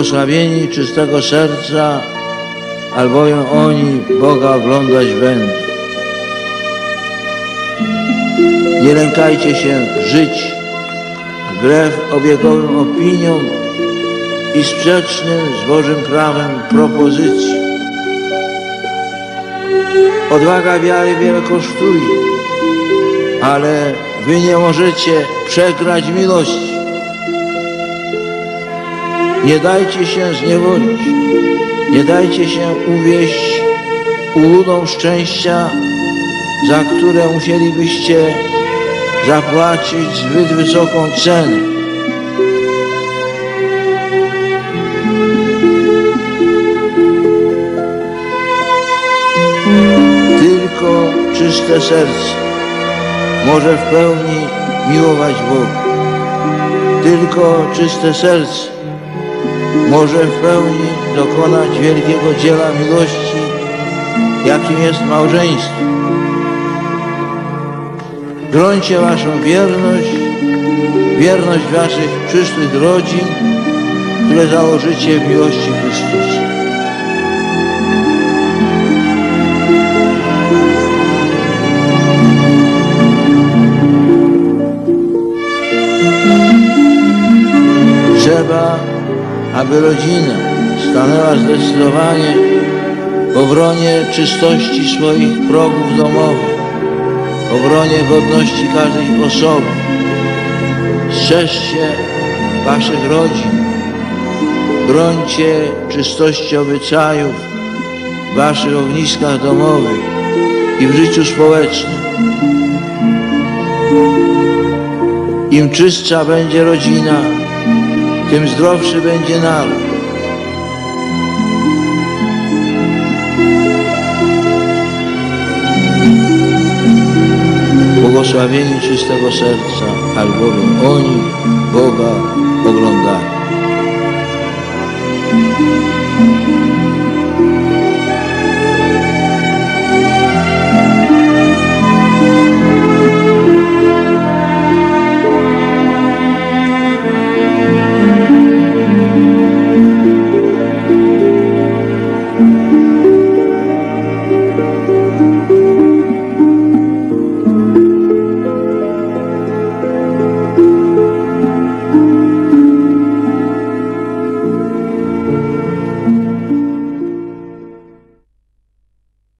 Błogosławieni czystego serca, albowiem oni Boga oglądać będą. Nie lękajcie się żyć wbrew obiegowym opiniom i sprzecznym z Bożym prawem propozycji. Odwaga wiary wiele kosztuje, ale wy nie możecie przegrać miłości. Nie dajcie się zniewolić, nie dajcie się uwieść uludom szczęścia, za które musielibyście zapłacić zbyt wysoką cenę. Tylko czyste serce może w pełni miłować Boga. Tylko czyste serce może w pełni dokonać wielkiego dzieła miłości, jakim jest małżeństwo. Grońcie waszą wierność, wierność waszych przyszłych rodzin, które założycie w miłości Chrystusa. Aby rodzina stanęła zdecydowanie w obronie czystości swoich progów domowych, w obronie godności każdej osoby. Strzeżcie waszych rodzin, brońcie czystości obyczajów w waszych ogniskach domowych i w życiu społecznym. Im czystsza będzie rodzina, tym zdrowszy będzie naród. Błogosławieni czystego serca, albowiem oni Boga oglądają.